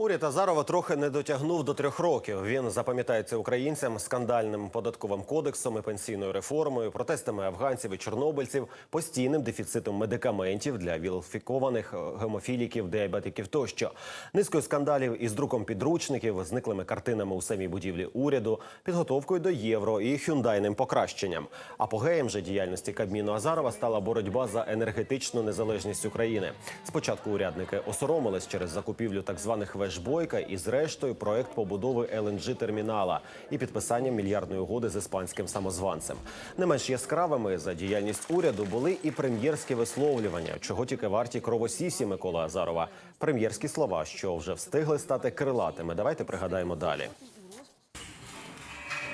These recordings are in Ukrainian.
Уряд Азарова трохи не дотягнув до трьох років. Він запам'ятається українцям скандальним податковим кодексом і пенсійною реформою, протестами афганців і чорнобильців, постійним дефіцитом медикаментів для вілфікованих гемофіліків, діабетиків тощо, низкою скандалів із друком підручників, зниклими картинами у самій будівлі уряду, підготовкою до євро і хюндайним покращенням. Апогеєм же діяльності Кабміну Азарова стала боротьба за енергетичну незалежність України. Спочатку урядники осоромились через закупівлю так званих вешбойка і, зрештою, проект побудови ЛНЖ термінала і підписання мільярдної угоди з іспанським самозванцем. Не менш яскравими за діяльність уряду були і прем'єрські висловлювання, чого тільки варті кровосісі Миколи Азарова. Прем'єрські слова, що вже встигли стати крилатими. Давайте пригадаємо далі.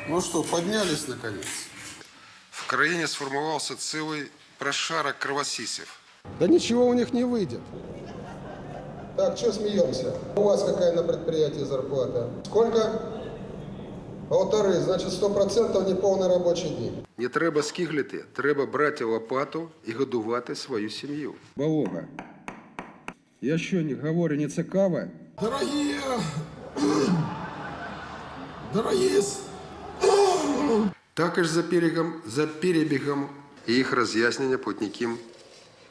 Ну что, поднялись наконец? В країні сформувався цілий прошарок кровосісів. Да ничего у них не выйдет. Так, что смеемся? У вас какая на предприятии зарплата? Сколько? Полторы, значит, сто процентов неполный рабочий день. Не треба скиглити, треба брати лопату і годувати свою сім'ю. Волога. Я що не говорю не цікаво? Дорогие, дорогие, с- Також за перебігом, за перебігом і їх роз'яснення путникам,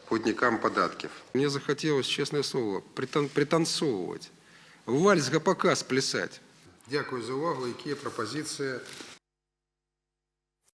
путникам податків. Мені захотілося, чесне слово, притан, пританцовувати. Вальс гапака сплясати. Дякую за увагу. Які пропозиції